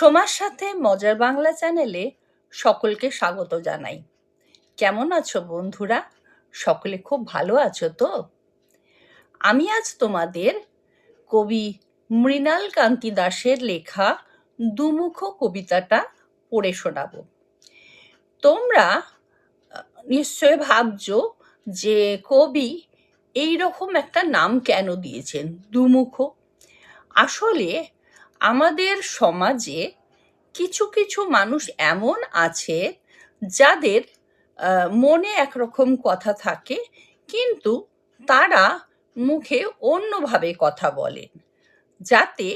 সোমার সাথে মজার বাংলা চ্যানেলে সকলকে স্বাগত জানাই। কেমন আছো বন্ধুরা? সকলে খুব ভালো আছো তো? আমি আজ তোমাদের কবি মৃণাল কান্তি দাসের লেখা দুমুখ কবিতাটা পড়ে শোনাবো। তোমরা নিশ্চয় ভাবছ যে কবি এই রকম একটা নাম কেন দিয়েছেন, দুমুখ? আসলে আমাদের সমাজে কিছু কিছু মানুষ এমন আছে যাদের মনে একরকম কথা থাকে, কিন্তু তারা মুখে অন্যভাবে কথা বলেন যাতে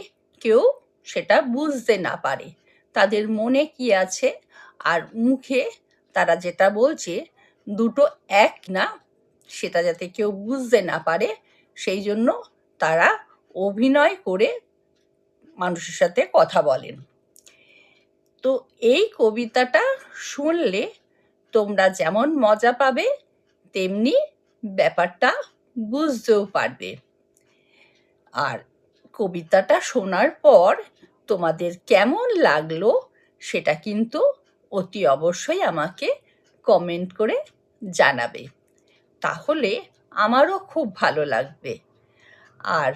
কেউ সেটা বুঝতে না পারে। তাদের মনে কি আছে? আর মুখে তারা যেটা বলছে, দুটো এক না, সেটা যাতে কেউ বুঝতে না পারে, সেই জন্য তারা অভিনয় করে মানুষের সাথে কথা বলেন। তো এই কবিতাটা শুনলে তোমরা যেমন মজা পাবে, তেমনি ব্যাপারটা বুঝতেও পারবে। আর কবিতাটা শোনার পর তোমাদের কেমন লাগল সেটা কিন্তু অতি অবশ্যই আমাকে কমেন্ট করে জানাবে। তাহলে আমারও খুব ভালো লাগবে। আর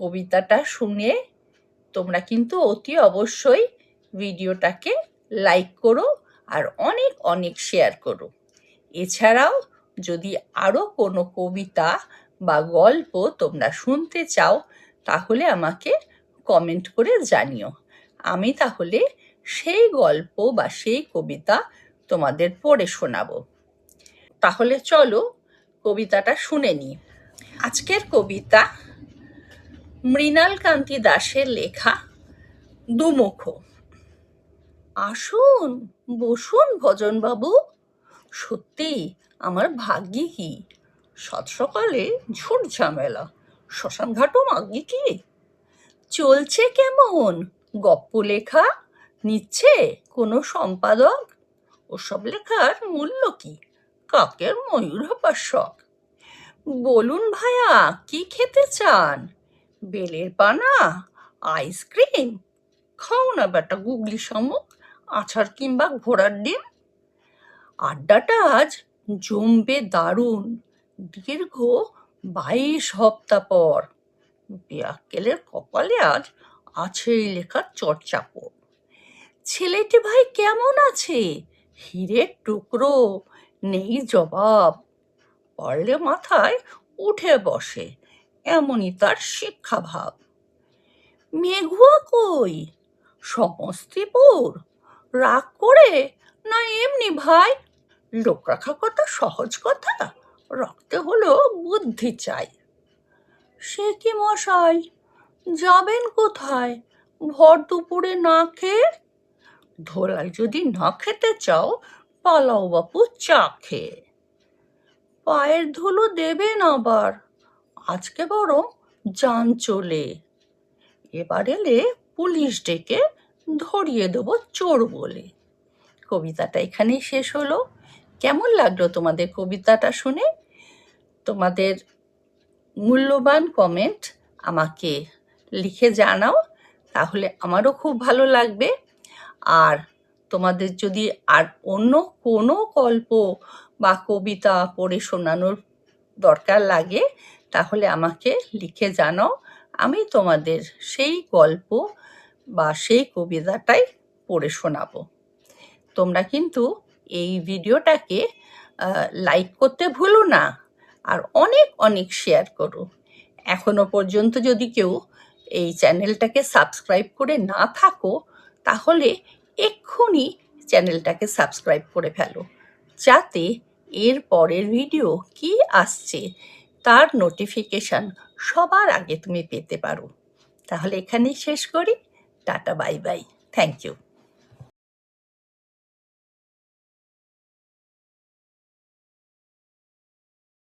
কবিতাটা শুনে তোমরা কিন্তু অতি অবশ্যই ভিডিওটাকে লাইক করো আর অনেক অনেক শেয়ার করো। এছাড়াও যদি আরও কোনো কবিতা বা গল্প তোমরা শুনতে চাও, তাহলে আমাকে কমেন্ট করে জানিও। আমি তাহলে সেই গল্প বা সেই কবিতা তোমাদের পড়ে শোনাবো। তাহলে চলো কবিতাটা শুনে নিই। আজকের কবিতা মৃণাল কান্তি দাসের লেখা দুমুখ। আসুন, বসুন ভজনবাবু। সত্যি, আমার ভাগ্যে কি? সাত সকালে ঝুট ঝামেলা। শ্মশানঘাটও মাগি কি? চলছে কেমন? গপ্প লেখা? নিচ্ছে কোনো সম্পাদক? ওসব লেখার মূল্য কি? কাকের ময়ূর হবার শখ? বলুন ভায়া, কি খেতে চান? বেলের পানা, আইসক্রিম, খাও না বেটা গুগলি শামুক আছার কিংবা ঘোড়ার ডিম। আড্ডাটা আজ জমবে দারুণ, দীর্ঘ বাইশ হপ্তা পর। বিয়াক্কেলের কপালে আজ আছে এই লেখার চর্চাপর ছেলেটি ভাই কেমন আছে? হিরের টুকরো, নেই জবাব। পড়লে মাথায় উঠে বসে। এমনই তার শিক্ষাভাব। মেঘুয়া কই? সমস্তিপুর? রাগ করে? না এমনি ভাই? লোক রাখা কথা সহজ কথা রাখতে হলো বুদ্ধি চাই। সে কি মশাই, যাবেন কোথায়? ভর দুপুরে না খেয়ে? ধোলাই যদি না খেতে চাও, পালাও বাপু চা খেয়ে। পায়ের ধুলো দেবেন আবার। আজকে বরং যান চলে। এবার এলে পুলিশ ডেকে ধরিয়ে দেবো চোর বলে। কবিতাটা এখানেই শেষ হলো। কেমন লাগল তোমাদের কবিতাটা শুনে? তোমাদের মূল্যবান কমেন্ট আমাকে লিখে জানাও, তাহলে আমারও খুব ভালো লাগবে। আর তোমাদের যদি আর অন্য কোনো গল্প বা কবিতা পড়ে শোনানোর দরকার লাগে তাহলে আমাকে লিখে জানাও। আমি তোমাদের সেই গল্প বা সেই কবিতাটাই পড়ে শোনাবো। তোমরা কিন্তু এই ভিডিওটাকে লাইক করতে ভুলো না আর অনেক অনেক শেয়ার করো। এখনও পর্যন্ত যদি কেউ এই চ্যানেলটাকে সাবস্ক্রাইব করে না থাকো, তাহলে এক্ষুনি চ্যানেলটাকে সাবস্ক্রাইব করে ফেলো। যাতে এর পরের ভিডিও কি আসছে তার নোটিফিকেশান সবার আগে তুমি পেতে পারো। তাহলে এখানেই শেষ করি। Tata bye bye thank you